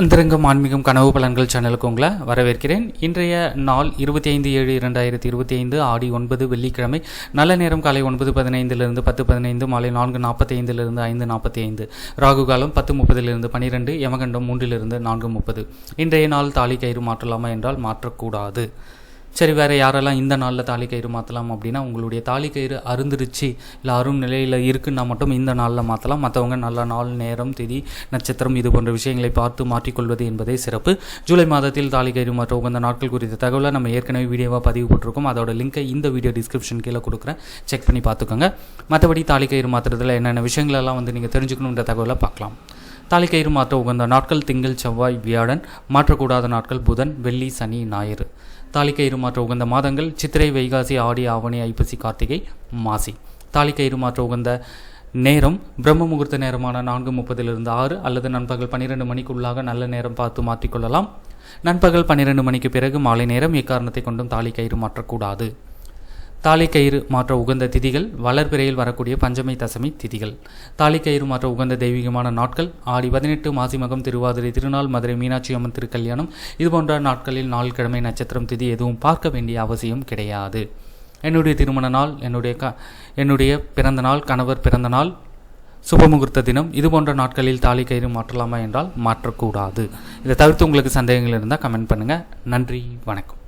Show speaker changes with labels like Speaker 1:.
Speaker 1: அந்தரங்கம் ஆன்மீகம் கனவு பலன்கள் சேனலுக்கு உங்களை வரவேற்கிறேன். இன்றைய நாள் இருபத்தி ஐந்து ஏழு இரண்டாயிரத்தி இருபத்தி ஐந்து ஆடி ஒன்பது வெள்ளிக்கிழமை. நல்ல நேரம் காலை ஒன்பது பதினைந்திலிருந்து பத்து பதினைந்து மாலை நான்கு நாற்பத்தி ஐந்திலிருந்து ஐந்து நாற்பத்தி ஐந்து ராகு காலம் பத்து முப்பதிலிருந்து பனிரெண்டு யமகண்டம் மூன்றிலிருந்து நான்கு முப்பது. இன்றைய நாள் தாலி கயிறு மாற்றலாமா என்றால் மாற்றக்கூடாது. சரி வேறு யாரெல்லாம் இந்த நாளில் தாலி கயிறு மாற்றலாம் அப்படின்னா உங்களுடைய தாலி கயிறு அருந்துருச்சு இல்லை அரும் நிலையில் இருக்குன்னா மட்டும் இந்த நாளில் மாற்றலாம் மற்றவங்க நல்ல நாள் நேரம் திதி நட்சத்திரம் இது போன்ற விஷயங்களை பார்த்து மாற்றிக்கொள்வது என்பதே சிறப்பு. ஜூலை மாதத்தில் தாலி கயிறு மாற்ற உகந்த நாட்கள் குறித்த தகவலை நம்ம ஏற்கனவே வீடியோவாக பதிவு போட்டிருக்கோம். அதோட லிங்கை இந்த வீடியோ டிஸ்கிரிப்ஷன் கீழே கொடுக்குறேன். செக் பண்ணி பார்த்துக்கோங்க. மற்றபடி தாலி கயிறு மாற்றுறதுல என்னென்ன விஷயங்களெல்லாம் வந்து நீங்கள் தெரிஞ்சுக்கணுன்ற தகவலை பார்க்கலாம். தாலி கயிறு மாற்ற உகந்த நாட்கள் திங்கள் செவ்வாய் வியாழன் மாற்றக்கூடாத நாட்கள் புதன் வெள்ளி சனி ஞாயிறு. தாலிக்கயிறு மாற்ற உகந்த மாதங்கள் சித்திரை வைகாசி ஆடி ஆவணி ஐப்பசி கார்த்திகை மாசி. தாலிக்கயிறு மாற்ற உகந்த நேரம் பிரம்ம முகூர்த்த நேரமான நான்கு முப்பதிலிருந்து ஆறு அல்லது நண்பகல் பன்னிரெண்டு மணிக்குள்ளாக நல்ல நேரம் பார்த்து மாற்றிக்கொள்ளலாம். நண்பகல் பன்னிரெண்டு மணிக்கு பிறகு மாலை நேரம் எக்காரணத்தை கொண்டும் தாலி கயிறு மாற்றக்கூடாது. தாலிக்கயிறு மாற்ற உகந்த திதிகள் வளர்பிறையில் வரக்கூடிய பஞ்சமை தசமி திதிகள். தாலிக்கயிறு மாற்ற உகந்த தெய்வீகமான நாட்கள் ஆடி பதினெட்டு மாசிமகம் திருவாதிரை திருநாள் மதுரை மீனாட்சி அம்மன் திருக்கல்யாணம் இதுபோன்ற நாட்களில் நாள் கிழமை நட்சத்திரம் திதி எதுவும் பார்க்க வேண்டிய அவசியம் கிடையாது. என்னுடைய திருமண நாள் என்னுடைய க என்னுடைய பிறந்த நாள் கணவர் பிறந்த நாள் சுபமுகூர்த்த தினம் இது போன்ற நாட்களில் தாலி கயிறு மாற்றலாமா என்றால் மாற்றக்கூடாது. இதை தவிர்த்து உங்களுக்கு சந்தேகங்கள் இருந்தால் கமெண்ட் பண்ணுங்கள் நன்றி வணக்கம்.